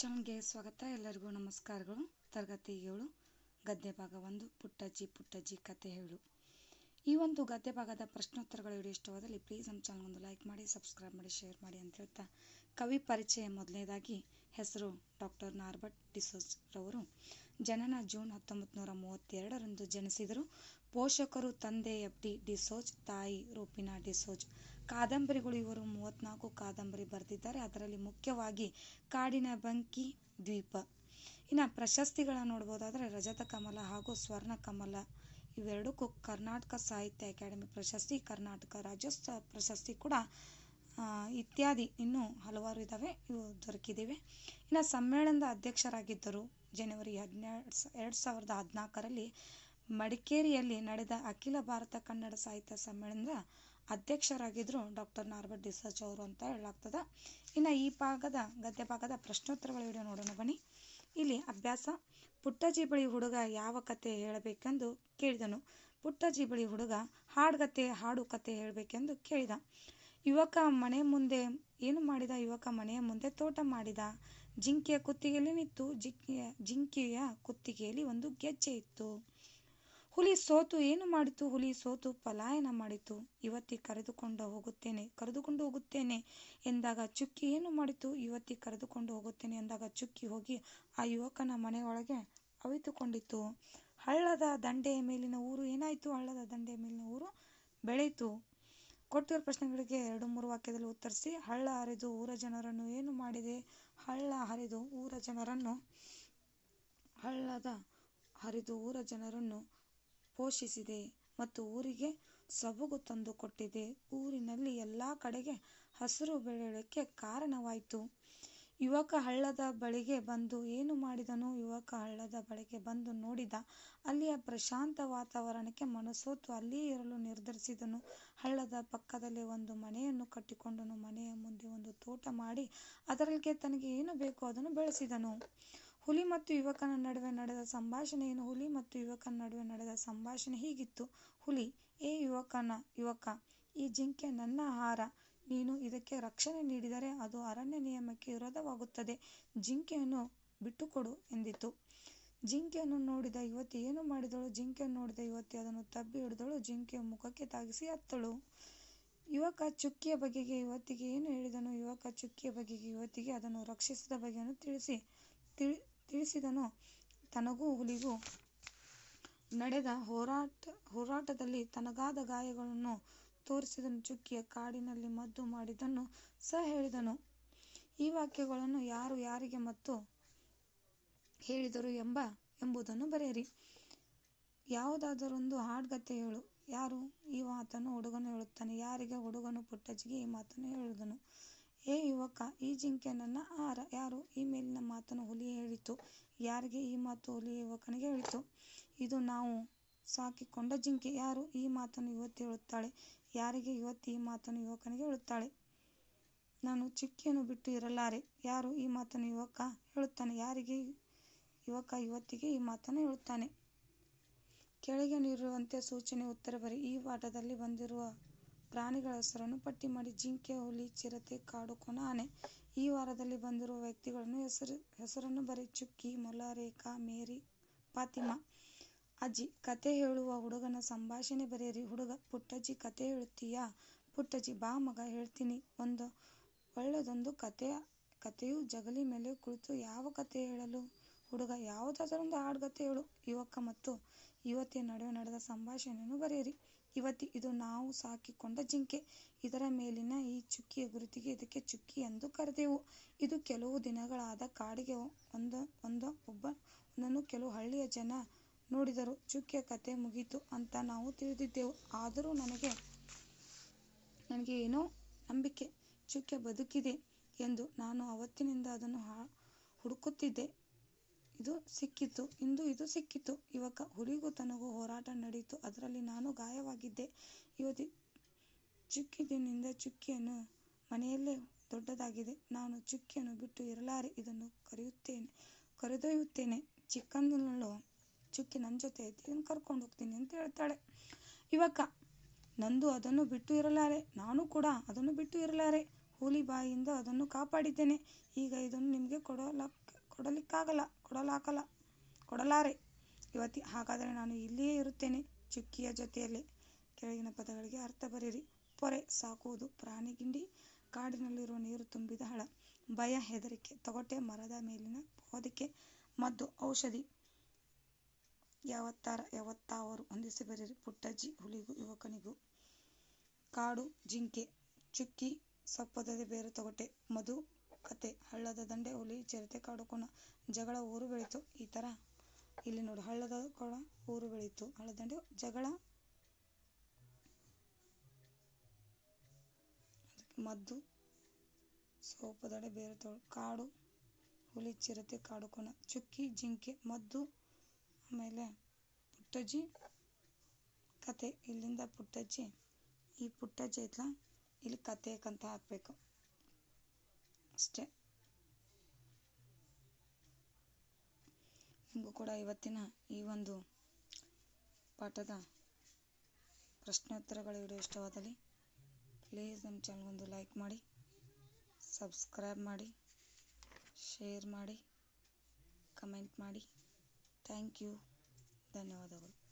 ಚಾನಲ್ಗೆ ಸ್ವಾಗತ. ಎಲ್ಲರಿಗೂ ನಮಸ್ಕಾರಗಳು. ತರಗತಿ ಏಳು, ಗದ್ಯ ಭಾಗ ಒಂದು, ಪುಟ್ಟಜ್ಜಿ ಪುಟ್ಟಜ್ಜಿ ಕತೆ ಹೇಳು ಈ ಒಂದು ಗದ್ಯ ಭಾಗದ ಪ್ರಶ್ನೋತ್ತರಗಳು ವಿಡಿಯೋ ಇಷ್ಟವಾದಲ್ಲಿ ಪ್ಲೀಸ್ ನಮ್ಮ ಚಾನಲ್ ಒಂದು ಲೈಕ್ ಮಾಡಿ ಸಬ್ಸ್ಕ್ರೈಬ್ ಮಾಡಿ ಶೇರ್ ಮಾಡಿ ಅಂತ ಹೇಳ್ತಾ ಕವಿ ಪರಿಚಯ ಮೊದಲನೇದಾಗಿ ಹೆಸರು ಡಾಕ್ಟರ್ ನಾರ್ಬರ್ಟ್ ಡಿಸೋಜ್ ರವರು. ಜನನ ಜೂನ್ ಹತ್ತೊಂಬತ್ತು ನೂರ ಮೂವತ್ತೆರಡರಂದು ಜನಿಸಿದರು. ಪೋಷಕರು ತಂದೆ ಎಫ್ ಡಿ ಡಿಸೋಜ್, ತಾಯಿ ರೂಪಿನಾ ಡಿಸೋಜ್. ಕಾದಂಬರಿಗಳು ಇವರು ಮೂವತ್ನಾಲ್ಕು ಕಾದಂಬರಿ ಬರೆದಿದ್ದಾರೆ. ಅದರಲ್ಲಿ ಮುಖ್ಯವಾಗಿ ಕಾಡಿನ ಬಂಕಿ, ದ್ವೀಪ. ಇನ್ನು ಪ್ರಶಸ್ತಿಗಳನ್ನ ನೋಡ್ಬೋದಾದರೆ ರಜತ ಕಮಲ ಹಾಗೂ ಸ್ವರ್ಣ ಕಮಲ. ಇವೆರಡಕ್ಕೂ ಕರ್ನಾಟಕ ಸಾಹಿತ್ಯ ಅಕಾಡೆಮಿ ಪ್ರಶಸ್ತಿ, ಕರ್ನಾಟಕ ರಾಜ್ಯೋತ್ಸವ ಪ್ರಶಸ್ತಿ ಕೂಡ ಇತ್ಯಾದಿ ಇನ್ನೂ ಹಲವಾರು ಇದ್ದಾವೆ ಇವು ದೊರಕಿದಿವೆ. ಇನ್ನು ಸಮ್ಮೇಳನದ ಅಧ್ಯಕ್ಷರಾಗಿದ್ದರು. ಜನವರಿ ಹದಿನೆರಡು ಎರಡು ಸಾವಿರದ ಹದಿನಾಲ್ಕರಲ್ಲಿ ಮಡಿಕೇರಿಯಲ್ಲಿ ನಡೆದ ಅಖಿಲ ಭಾರತ ಕನ್ನಡ ಸಾಹಿತ್ಯ ಸಮ್ಮೇಳನದ ಅಧ್ಯಕ್ಷರಾಗಿದ್ದರು ಡಾಕ್ಟರ್ ನಾರ್ಬರ್ಟ್ ಡಿಸೋಜ್ ಅವರು ಅಂತ ಹೇಳಲಾಗ್ತದೆ. ಇನ್ನು ಈ ಭಾಗದ, ಗದ್ಯ ಭಾಗದ ಪ್ರಶ್ನೋತ್ತರಗಳ ವಿಡಿಯೋ ನೋಡೋಣ ಬನ್ನಿ. ಇಲ್ಲಿ ಅಭ್ಯಾಸ. ಪುಟ್ಟಜಿ ಬಳಿ ಹುಡುಗ ಯಾವ ಕತೆ ಹೇಳಬೇಕೆಂದು ಕೇಳಿದನು. ಪುಟ್ಟಜಿ ಬಳಿ ಹುಡುಗ ಹಾಡುಗತೆ ಹಾಡು ಕತೆ ಹೇಳಬೇಕೆಂದು ಕೇಳಿದ. ಯುವಕ ಮನೆ ಮುಂದೆ, ಏನು ಮಾಡಿದ? ಯುವಕ ಮನೆಯ ಮುಂದೆ ತೋಟ ಮಾಡಿದ. ಜಿಂಕೆಯ ಕುತ್ತಿಗೆಯಲ್ಲಿ ನಿಂತು, ಜಿಂಕೆಯ ಜಿಂಕೆಯ ಕುತ್ತಿಗೆಯಲ್ಲಿ ಒಂದು ಗೆಜ್ಜೆ ಇತ್ತು. ಹುಲಿ ಸೋತು ಏನು ಮಾಡಿತು? ಹುಲಿ ಸೋತು ಪಲಾಯನ ಮಾಡಿತು. ಇವತ್ತಿ ಕರೆದುಕೊಂಡು ಹೋಗುತ್ತೇನೆ ಕರೆದುಕೊಂಡು ಹೋಗುತ್ತೇನೆ ಎಂದಾಗ ಚುಕ್ಕಿ ಏನು ಮಾಡಿತು? ಇವತ್ತಿ ಕರೆದುಕೊಂಡು ಹೋಗುತ್ತೇನೆ ಎಂದಾಗ ಚುಕ್ಕಿ ಹೋಗಿ ಆ ಯುವಕನ ಮನೆಯೊಳಗೆ ಅವಿತುಕೊಂಡಿತು. ಹಳ್ಳದ ದಂಡೆಯ ಮೇಲಿನ ಊರು ಏನಾಯಿತು? ಹಳ್ಳದ ದಂಡೆಯ ಮೇಲಿನ ಊರು ಬೆಳೆಯಿತು ಕೊಟ್ಟಿರೋ ಪ್ರಶ್ನೆಗಳಿಗೆ ಎರಡು ಮೂರು ವಾಕ್ಯದಲ್ಲಿ ಉತ್ತರಿಸಿ. ಹಳ್ಳ ಹರಿದು ಊರ ಜನರನ್ನು ಏನು ಮಾಡಿದೆ? ಹಳ್ಳ ಹರಿದು ಊರ ಜನರನ್ನು, ಹಳ್ಳದ ಹರಿದು ಊರ ಜನರನ್ನು ಪೋಷಿಸಿದೆ ಮತ್ತು ಊರಿಗೆ ಸೊಬಗು ತಂದು ಕೊಟ್ಟಿದೆ. ಊರಿನಲ್ಲಿ ಎಲ್ಲ ಕಡೆಗೆ ಹಸಿರು ಬೆಳೆಯಲಿಕ್ಕೆ ಕಾರಣವಾಯಿತು. ಯುವಕ ಹಳ್ಳದ ಬಳಿಗೆ ಬಂದು ಏನು ಮಾಡಿದನು ಯುವಕ ಹಳ್ಳದ ಬಳಿಗೆ ಬಂದು ನೋಡಿದ. ಅಲ್ಲಿಯ ಪ್ರಶಾಂತ ವಾತಾವರಣಕ್ಕೆ ಮನಸೋತು ಅಲ್ಲಿಯೇ ಇರಲು ನಿರ್ಧರಿಸಿದನು. ಹಳ್ಳದ ಪಕ್ಕದಲ್ಲಿ ಒಂದು ಮನೆಯನ್ನು ಕಟ್ಟಿಕೊಂಡನು. ಮನೆಯ ಮುಂದೆ ಒಂದು ತೋಟ ಮಾಡಿ ಅದರಲ್ಲಿಗೆ ತನಗೆ ಏನು ಬೇಕೋ ಅದನ್ನು ಬೆಳೆಸಿದನು. ಹುಲಿ ಮತ್ತು ಯುವಕನ ನಡುವೆ ನಡೆದ ಸಂಭಾಷಣೆ ಏನು? ಹುಲಿ ಮತ್ತು ಯುವಕನ ನಡುವೆ ನಡೆದ ಸಂಭಾಷಣೆ ಹೀಗಿತ್ತು. ಹುಲಿ, ಏ ಯುವಕನ, ಯುವಕ, ಈ ಜಿಂಕೆ ನನ್ನ ಆಹಾರ. ನೀನು ಇದಕ್ಕೆ ರಕ್ಷಣೆ ನೀಡಿದರೆ ಅದು ಅರಣ್ಯ ನಿಯಮಕ್ಕೆ ವಿರೋಧವಾಗುತ್ತದೆ. ಜಿಂಕೆಯನ್ನು ಬಿಟ್ಟುಕೊಡು ಎಂದಿತು ಜಿಂಕೆಯನ್ನು ನೋಡಿದ ಯುವತಿ ಏನು ಮಾಡಿದಳು? ಜಿಂಕೆಯನ್ನು ನೋಡಿದ ಯುವತಿ ಅದನ್ನು ತಬ್ಬಿ ಹಿಡಿದಳು. ಜಿಂಕೆಯ ಮುಖಕ್ಕೆ ತಾಗಿಸಿ ಹತ್ತಳು. ಯುವಕ ಚುಕ್ಕಿಯ ಬಗೆಗೆ ಯುವತಿಗೆ ಏನು ಹೇಳಿದನು? ಯುವಕ ಚುಕ್ಕಿಯ ಬಗೆಗೆ ಯುವತಿಗೆ ಅದನ್ನು ರಕ್ಷಿಸಿದ ಬಗೆಯನ್ನು ತಿಳಿಸಿ. ತಿಳಿ ತಿಳಿಸಿದನು. ತನಗೂ ಹುಲಿಗೂ ನಡೆದ ಹೋರಾಟ, ಹೋರಾಟದಲ್ಲಿ ತನಗಾದ ಗಾಯಗಳನ್ನು ತೋರಿಸಿದನು. ಚುಕ್ಕಿಯ ಕಾಡಿನಲ್ಲಿ ಮದ್ದು ಮಾಡಿದ್ದನ್ನು ಸಹ ಹೇಳಿದನು. ಈ ವಾಕ್ಯಗಳನ್ನು ಯಾರು ಯಾರಿಗೆ ಮತ್ತು ಹೇಳಿದರು ಎಂಬ, ಎಂಬುದನ್ನು ಬರೆಯಿರಿ. ಯಾವುದಾದರೊಂದು ಹಾಡ್ಗತೆ ಹೇಳು. ಯಾರು? ಈ ಮಾತನ್ನು ಹುಡುಗನು ಹೇಳುತ್ತಾನೆ. ಯಾರಿಗೆ? ಹುಡುಗನು ಪುಟ್ಟಜ್ಜಿಗೆ ಈ ಮಾತನ್ನು ಹೇಳಿದನು. ಯುವಕ ಈ ಜಿಂಕೆ ನನ್ನ ಆಹಾರ ಯಾರು? ಈ ಮೇಲಿನ ಮಾತನ್ನು ಹುಲಿ ಹೇಳಿತು. ಯಾರಿಗೆ ಈ ಮಾತು ಹುಲಿ ಯುವಕನಿಗೆ ಹೇಳಿತು? ಇದು ನಾವು ಸಾಕಿಕೊಂಡ ಜಿಂಕೆ. ಯಾರು ಈ ಮಾತನ್ನು ಯುವತಿ ಹೇಳುತ್ತಾಳೆ? ಯಾರಿಗೆ ಯುವತಿ ಈ ಮಾತನ್ನು ಯುವಕನಿಗೆ ಹೇಳುತ್ತಾಳೆ? ನಾನು ಚಿಕ್ಕಿಯನ್ನು ಬಿಟ್ಟು ಇರಲಾರೆ. ಯಾರು ಈ ಮಾತನ್ನು ಯುವಕ ಹೇಳುತ್ತಾನೆ? ಯಾರಿಗೆ ಯುವಕ ಯುವತಿಗೆ ಈ ಮಾತನ್ನು ಹೇಳುತ್ತಾನೆ? ಕೆಳಗೆ ನೀಡಿರುವಂತೆ ಸೂಚನೆ, ಉತ್ತರ ಬರಿ ಈ ಪಾಠದಲ್ಲಿ ಬಂದಿರುವ ಪ್ರಾಣಿಗಳ ಹೆಸರನ್ನು ಪಟ್ಟಿ ಮಾಡಿ ಜಿಂಕೆ, ಹುಲಿ, ಚಿರತೆ, ಕಾಡು ಕೊನ ಆನೆ ಈ ವಾರದಲ್ಲಿ ಬಂದಿರುವ ವ್ಯಕ್ತಿಗಳನ್ನು ಹೆಸರು, ಹೆಸರನ್ನು ಬರಿ ಚುಕ್ಕಿ ಮೊಲ ರೇಖಾ ಮೇರಿ, ಫಾತಿಮಾ. ಅಜ್ಜಿ, ಕತೆ ಹೇಳುವ ಹುಡುಗನ ಸಂಭಾಷಣೆ ಬರೆಯಿರಿ. ಹುಡುಗ, ಪುಟ್ಟಜ್ಜಿ ಕಥೆ ಹೇಳುತ್ತೀಯಾ? ಪುಟ್ಟಜ್ಜಿ, ಬಾ ಮಗ, ಹೇಳ್ತೀನಿ. ಒಂದು ಒಳ್ಳೆಯದೊಂದು ಕತೆ, ಕತೆಯು ಜಗಲಿ ಮೇಲೆ ಕುಳಿತು ಯಾವ ಕಥೆ ಹೇಳಲು? ಹುಡುಗ, ಯಾವುದಾದರೊಂದು ಹಾಡುಗತೆ ಹೇಳು. ಯುವಕ ಮತ್ತು ಯುವತಿಯ ನಡುವೆ ನಡೆದ ಸಂಭಾಷಣೆಯನ್ನು ಬರೆಯಿರಿ. ಯುವತಿ ಇದು ನಾವು ಸಾಕಿಕೊಂಡ ಜಿಂಕೆ. ಇದರ ಮೇಲಿನ ಈ ಚುಕ್ಕಿಯ ಗುರುತಿಗೆ ಇದಕ್ಕೆ ಚುಕ್ಕಿ ಎಂದು ಕರೆದೆವು. ಇದು ಕೆಲವು ದಿನಗಳಾದ ಕಾಡಿಗೆ ಒಂದ ಒಂದ, ಒಬ್ಬ, ಒಂದನ್ನು ಕೆಲವು ಹಳ್ಳಿಯ ಜನ ನೋಡಿದರು. ಚುಕ್ಕಿಯ ಕತೆ ಮುಗೀತು ಅಂತ ನಾವು ತಿಳಿದಿದ್ದೆವು. ಆದರೂ ನನಗೆ ನನಗೆ ಏನೋ ನಂಬಿಕೆ ಚುಕ್ಕೆ ಬದುಕಿದೆ ಎಂದು ನಾನು ಅವತ್ತಿನಿಂದ ಅದನ್ನು ಹುಡುಕುತ್ತಿದ್ದೆ. ಇದು ಸಿಕ್ಕಿತು, ಇಂದು ಇದು ಸಿಕ್ಕಿತು. ಯುವಕ ಹುಲಿಗೂ ತನಗೂ ಹೋರಾಟ ನಡೆಯಿತು ಅದರಲ್ಲಿ ನಾನು ಗಾಯವಾಗಿದ್ದೆ. ಯುವತಿ ಚುಕ್ಕಿದಿನಿಂದ ಚುಕ್ಕಿಯನ್ನು ಮನೆಯಲ್ಲೇ ದೊಡ್ಡದಾಗಿದೆ. ನಾನು ಚುಕ್ಕಿಯನ್ನು ಬಿಟ್ಟು ಇರಲಾರೆ ಇದನ್ನು ಕರೆಯುತ್ತೇನೆ, ಕರೆದೊಯ್ಯುತ್ತೇನೆ. ಚಿಕ್ಕಂದಿನಲ್ಲೂ ಚುಕ್ಕಿ ನನ್ನ ಜೊತೆ ಇದನ್ನು ಕರ್ಕೊಂಡು ಹೋಗ್ತೀನಿ ಅಂತ ಹೇಳ್ತಾಳೆ. ಯುವಕ, ನಂದು ಅದನ್ನು ಬಿಟ್ಟು ಇರಲಾರೆ. ನಾನು ಕೂಡ ಅದನ್ನು ಬಿಟ್ಟು ಇರಲಾರೆ. ಹುಲಿ ಬಾಯಿಯಿಂದ ಅದನ್ನು ಕಾಪಾಡಿದ್ದೇನೆ. ಈಗ ಇದನ್ನು ನಿಮಗೆ ಕೊಡಲಕ್ ಕೊಡಲಿಕ್ಕಾಗಲ್ಲ, ಕೊಡಲಾಗಲ್ಲ, ಕೊಡಲಾರೆ. ಇವತ್ತಿ ಹಾಗಾದರೆ ನಾನು ಇಲ್ಲಿಯೇ ಇರುತ್ತೇನೆ. ಚುಕ್ಕಿಯ ಜೊತೆಯಲ್ಲಿ ಕೆಳಗಿನ ಪದಗಳಿಗೆ ಅರ್ಥ ಬರೀರಿ ಪೊರೆ, ಸಾಕುವುದು ಪ್ರಾಣಿಗಿಂಡಿ ಕಾಡಿನಲ್ಲಿರುವ ನೀರು ತುಂಬಿದ ಹಳ, ಭಯ, ಹೆದರಿಕೆ, ತೊಗಟೆ, ಮರದ ಮೇಲಿನ ಹೊದಿಕೆ ಮದ್ದು, ಔಷಧಿ. ಯಾವತ್ತಾರ, ಯಾವತ್ತಾವರು ಹೊಂದಿಸಿ ಬರೀರಿ ಪುಟ್ಟಜ್ಜಿ, ಹುಲಿಗೂ, ಯುವಕನಿಗೂ. ಕಾಡು, ಜಿಂಕೆ, ಚುಕ್ಕಿ, ಸಪ್ಪದದೆ ಬೇರು ತೊಗಟೆ, ಮಧು ಕತೆ, ಹಳ್ಳದ ದಂಡೆ ಹುಲಿ, ಚಿರತೆ ಕಾಡು ಕೋಣ, ಜಗಳ ಊರು ಬೆಳೀತು. ಈ ಥರ ಇಲ್ಲಿ ನೋಡಿ, ಹಳ್ಳದ ಕೋಣ, ಊರು ಬೆಳೀತು. ಹಳ್ಳದ ದಂಡೆ, ಜಗಳ. ಮದ್ದು ಸೋಪದಡೆ ಬೇರೆ ತೋಳು, ಕಾಡು ಹುಲಿ, ಚಿರತೆ ಕಾಡು ಕೋಣ, ಚುಕ್ಕಿ, ಜಿಂಕೆ, ಮದ್ದು, ಆಮೇಲೆ ಪುಟ್ಟಜ್ಜಿ ಕತೆ. ಇಲ್ಲಿಂದ ಪುಟ್ಟಜ್ಜಿ, ಈ ಪುಟ್ಟಜ್ಜಿ ಐತ್ಲ, ಇಲ್ಲಿ ಕತೆ ಕಂತ ಹಾಕಬೇಕು. ಅಷ್ಟೇ. ನಿಮಗೂ ಕೂಡ ಇವತ್ತಿನ ಈ ಒಂದು ಪಾಠದ ಪ್ರಶ್ನೋತ್ತರಗಳ ವಿಡಿಯೋ ಇಷ್ಟವಾದಲ್ಲಿ ಪ್ಲೀಸ್ ನಮ್ಮ ಚಾನಲ್ಗೊಂದು ಲೈಕ್ ಮಾಡಿ, ಸಬ್ಸ್ಕ್ರೈಬ್ ಮಾಡಿ, ಶೇರ್ ಮಾಡಿ, ಕಮೆಂಟ್ ಮಾಡಿ. Thank you. ಧನ್ಯವಾದಗಳು.